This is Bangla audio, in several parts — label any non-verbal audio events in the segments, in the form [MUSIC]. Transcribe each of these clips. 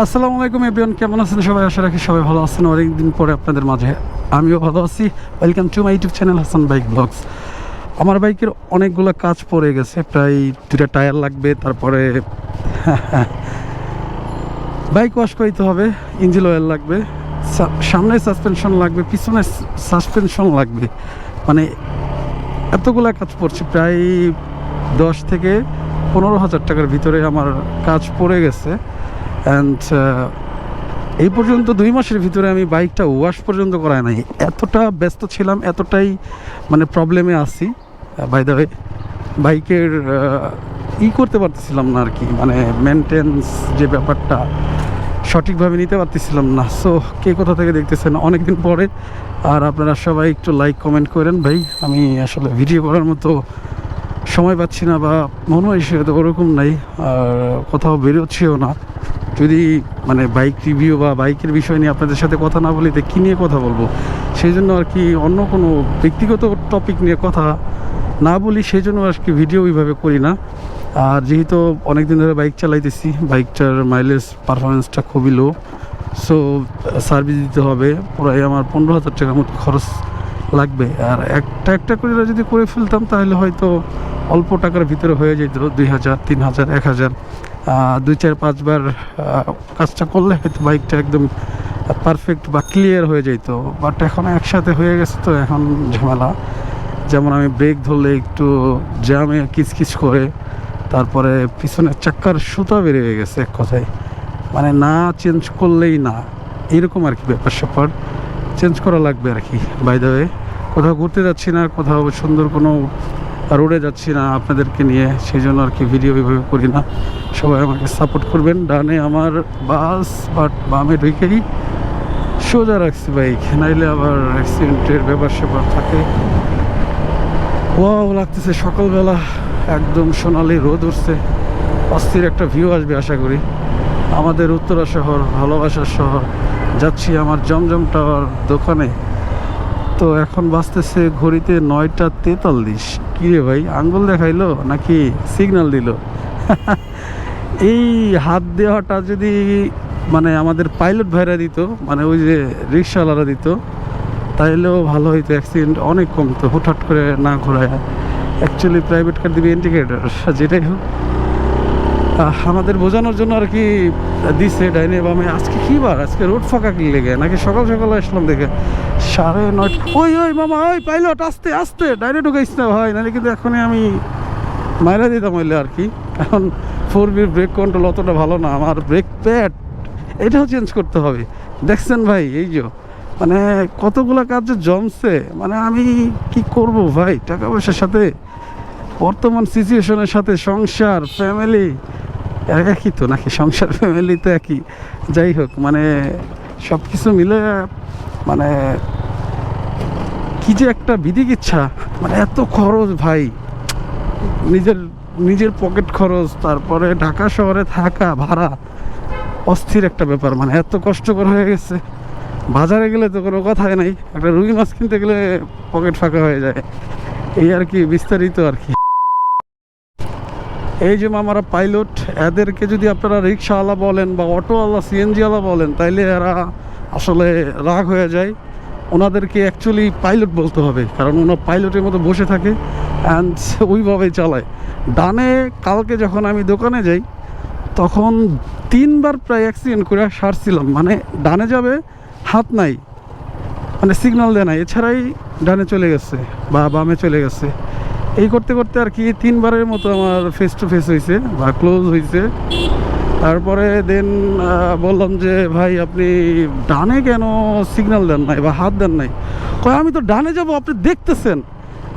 আসসালামু আলাইকুম এভরিওয়ান, কেমন আছেন সবাই? আশা রাখি সবাই ভালো আছেন। অনেকদিন পরে আপনাদের মাঝে আমিও ভালো আছি। Welcome to my YouTube channel Hasan bike vlogs আমার বাইকের অনেকগুলো কাজ পড়ে গেছে, প্রায় দুটা টায়ার লাগবে, তারপরে [LAUGHS] বাইক ওয়াশ করতে হবে ইঞ্জিন অয়েল লাগবে সামনে সাসপেনশন লাগবে, পিছনে সাসপেনশন লাগবে। মানে এতগুলা কাজ পড়ছে, প্রায় দশ থেকে পনেরো হাজার টাকার ভিতরে আমার কাজ পড়ে গেছে। অ্যান্ড এই পর্যন্ত দুই মাসের ভিতরে আমি বাইকটা ওয়াশ পর্যন্ত করাই নাই। এতটা ব্যস্ত ছিলাম, এতটাই মানে প্রবলেমে আছি। বাই দ্য বাইকের ই করতে পারতেছিলাম না আর কি মানে মেনটেন্স যে ব্যাপারটা, সঠিকভাবে নিতে পারতেছিলাম না। সো কে কোথা থেকে দেখতেছেন? অনেকদিন পরে। আর আপনারা সবাই একটু লাইক কমেন্ট করেন ভাই। আমি আসলে ভিডিও করার মতো সময় পাচ্ছি না বা মনে হয় তো ওরকম নাই। আর কোথাও বেরোচ্ছিও না। যদি মানে বাইক রিভিউ বা বাইকের বিষয় নিয়ে আপনাদের সাথে কথা না বলি কী নিয়ে কথা বলব? সেই জন্য আর কি অন্য কোনো ব্যক্তিগত টপিক নিয়ে কথা না বলি, সেই জন্য আর কি ভিডিও ওইভাবে করি না। আর যেহেতু অনেক দিন ধরে বাইক চালাইতেছি বাইকটার মাইলেজ পারফরমেন্সটা খুবই লো সো সার্ভিস দিতে হবে। প্রায় আমার পনেরো হাজার টাকার মতো খরচ লাগবে। আর একটা একটা করে যদি করে ফেলতাম, তাহলে হয়তো অল্প টাকার ভিতরে হয়ে যেত, দুই হাজার, তিন হাজার, এক হাজার। দুই চার পাঁচবার কাজটা করলে হয়তো বাইকটা একদম পারফেক্ট বা ক্লিয়ার হয়ে যেত বাট এখন একসাথে হয়ে গেছে তো এখন ঝামেলা। যেমন আমি ব্রেক ধরলে একটু জ্যামে কিচকিচ করে, তারপরে পিছনের চাক্কার সুতা বেরিয়ে গেছে এক কথায়। মানে না চেঞ্জ করলেই না। এরকম আর কি ব্যাপার স্যাপার। চেঞ্জ করা লাগবে আর কি বাই ওয়ে কোথাও ঘুরতে যাচ্ছি না, কোথাও সুন্দর কোনো রোডে যাচ্ছি না, আপনাদেরকে নিয়ে সেই জন্য আর কি ভিডিও ওইভাবে করি না। সবাই আমাকে সাপোর্ট করবেন। ডানে আমার বাস বাট বামে ঢুকেই সোজা রাখছি বাইক নাইলে আবার অ্যাক্সিডেন্টের ব্যাপার স্যাপার থাকে। ওয়াও লাগতেছে সকালবেলা। একদম সোনালি রোদ উঠছে। অস্থির একটা ভিউ আসবে, আশা করি। আমাদের উত্তরা শহর, ভালোবাসার শহর। যাচ্ছি আমার জমজম টাওয়ার দোকানে। তো এখন বাঁচতেছে ঘড়িতে নয়টা তেতাল্লিশ। কী রে ভাই, আঙ্গুল দেখাইলো নাকি সিগন্যাল দিল? [LAUGHS] এই হাত দেওয়াটা যদি মানে আমাদের পাইলট ভাইরা দিত মানে ওই যে রিক্সাওয়ালারা দিত, তাইলেও ভালো হইতো অ্যাক্সিডেন্ট অনেক কমতো, হুটহাট করে না ঘোরায়। অ্যাকচুয়ালি প্রাইভেট কার দিবে ইন্ডিকেটার যেটাই হোক। আমাদের বোঝানোর জন্য আর কি দিছে ডাইনে বামে আজকে কি বার? আজকে রোড ফাঁকা কি লেগে? নাকি সকাল সকাল আসলাম দেখে সাড়ে নয় ওই ওই, মামা, ওই পাইলট আস্তে আস্তে, ডাইনে ঢুকাইস না ভাই। নাহলে কিন্তু এখনই আমি মাইরা দিতাম হইলে আর কি। কারণ ফোর বির ব্রেক কন্ট্রোল অতটা ভালো না, আমার ব্রেক প্যাড এটাও চেঞ্জ করতে হবে। দেখছেন ভাই, এই যে মানে কতগুলো কাজ জমছে মানে আমি কি করব ভাই? টাকা পয়সার সাথে, বর্তমান সিচুয়েশনের সাথে সংসার ফ্যামিলি একই তো? নাকি সংসার ফ্যামিলি তো একই? যাই হোক মানে সব কিছু মিলে মানে কি যে একটা বিধিক ইচ্ছা। মানে এত খরচ ভাই। নিজের নিজের পকেট খরচ, তারপরে ঢাকা শহরে থাকা, ভাড়া, অস্থির একটা ব্যাপার। মানে এত কষ্টকর হয়ে গেছে। বাজারে গেলে তো কোনো কথাই নাই। একটা রুই মাছ কিনতে গেলে পকেট ফাঁকা হয়ে যায়। এই আর কি, বিস্তারিত আর কি। এই যে মামারা পাইলট, এদেরকে যদি আপনারা রিক্সাওয়ালা বলেন বা অটোওয়ালা, সিএনজিওয়ালা বলেন, তাইলে এরা আসলে রাগ হয়ে যায়। ওনাদেরকে অ্যাকচুয়ালি পাইলট বলতে হবে, কারণ ওনার পাইলটের মতো বসে থাকে অ্যান্ড [LAUGHS] ওইভাবেই চালায়। ডানে কালকে যখন আমি দোকানে যাই, তখন তিনবার প্রায় অ্যাক্সিডেন্ট করে সারছিলাম মানে ডানে যাবে, হাত নাই মানে সিগন্যাল দেয় না এছাড়াই ডানে চলে গেছে বা বামে চলে গেছে। এই করতে করতে আর কি তিনবারের মতো আমার ফেস টু ফেস হয়েছে বা ক্লোজ হয়েছে তারপরে দেন বললাম যে, ভাই, আপনি ডানে কেন সিগন্যাল দেন নাই বা হাত দেন নাই? কয়, আমি তো ডানে যাব, আপনি দেখতেছেন।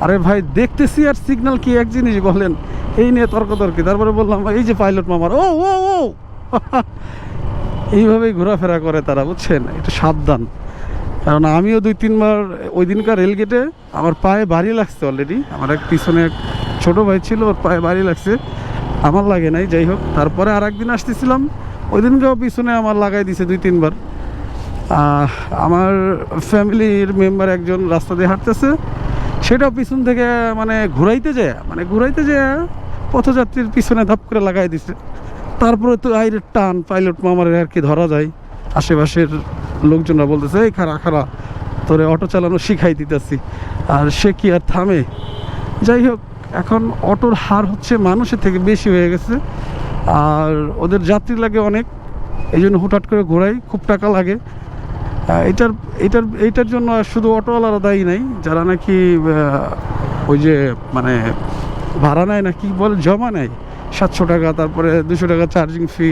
আরে ভাই, দেখতেছি আর সিগন্যাল কি এক জিনিস বলেন? এই নিয়ে তর্ক তর্কি। তারপরে বললাম, এই যে পাইলট মামার, ও ও ও। [LAUGHS] এইভাবেই ঘোরাফেরা করে তারা, বুঝছেন? একটু সাবধান। কারণ আমিও দুই তিনবার ওই দিনকার রেলগেটে আমার পায়ে বাড়ি লাগছে অলরেডি আমার এক পিছনে এক ছোটো ভাই ছিল, ওর পায়ে বাড়ি লাগছে। আমার লাগে নাই, যাই হোক। তারপরে আর একদিন আসতেছিলাম। ওই দিনকেও পিছনে আমার লাগাই দিছে দুই তিনবার। আমার ফ্যামিলির মেম্বার একজন রাস্তা দিয়ে হাঁটতেছে। সেটাও পিছন থেকে মানে ঘুরাইতে যায় মানে ঘুরাইতে যায়, পথযাত্রীর পিছনে ধাপ করে লাগাই দিছে। তারপরে তো আইরের টান পাইলট মামার আর কি ধরা যায়। আশেপাশের লোকজনরা বলতেছে, এই খারা খারা তোরে অটো চালানো শিখাই দিতেছি। আর সে কি আর থামে? যাই হোক, এখন অটোর হার হচ্ছে মানুষের থেকে বেশি হয়ে গেছে। আর ওদের যাত্রী লাগে অনেক, এই জন্য হুটহাট করে ঘোরাই খুব টাকা লাগে। এটার এটার, এইটার জন্য শুধু অটোওয়ালারা দায়ী নাই, যারা নাকি ওই যে মানে ভাড়া নেয় না, কি বলে, জমা নেয়। সাতশো টাকা, তারপরে দুশো টাকা চার্জিং ফি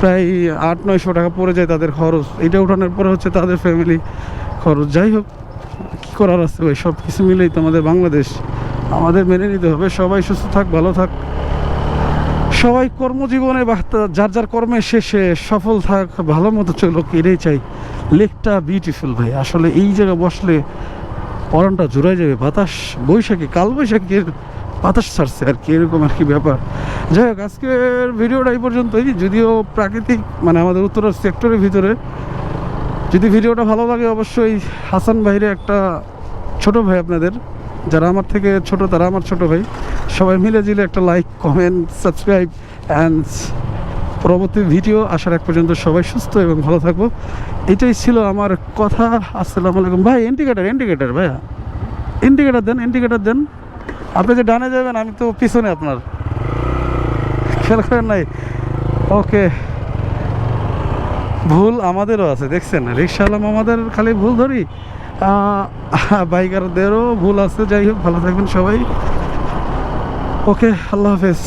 প্রায় আট, নয়শো টাকা পড়ে যায় তাদের খরচ। এটা উঠানোর পরে হচ্ছে তাদের ফ্যামিলি খরচ। যাই হোক, কী করার আছে ওই সব কিছু মিলেই তো আমাদের বাংলাদেশ। আমাদের মেনে নিতে হবে। সবাই সুস্থ থাক, ভালো থাক। সবাই কর্মজীবনে বা যার যার কর্মের শেষে সফল থাক, ভালো মতো চলুক, এটাই চাই। লেকটা বিউটিফুল ভাই। আসলে এই জায়গায় বসলে পরনটা জোড়ায় যাবে। বাতাস, বৈশাখী কাল বৈশাখীর বাতাস ছাড়ছে আর কি, এরকম আর কি ব্যাপার। যাই হোক, আজকের ভিডিওটা এই পর্যন্তই। যদিও প্রাকৃতিক মানে আমাদের উত্তরের সেক্টরের ভিতরে, যদি ভিডিওটা ভালো লাগে, অবশ্যই হাসান ভাইরে একটা ছোট ভাই আপনাদের, যারা আমার থেকে ছোট, তারা আমার ছোট ভাই। সবাই মিলে জিলে একটা লাইক কমেন্ট সাবস্ক্রাইব অ্যান্ড পরবর্তী ভিডিও আসার এক পর্যন্ত সবাই সুস্থ এবং ভালো থাকব। এটাই ছিল আমার কথা। আসসালামু আলাইকুম। ভাই ইন্ডিকেটার ইন্ডিকেটার ভাইয়া। ইন্ডিকেটার দেন ইন্ডিকেটার দেন। আপনি যে ডানে যাবেন, আমি তো পিছনে আপনার। খেয়াল করেন নাই? ওকে। ভুল আমাদেরও আছে, দেখছেন? রিক্সাওয়ালাম আমাদের খালি ভুল ধরি। বাইকারদেরও ভুল আছে, যাই হোক, ভালো থাকবেন সবাই। ওকে, আল্লাহ হাফেজ।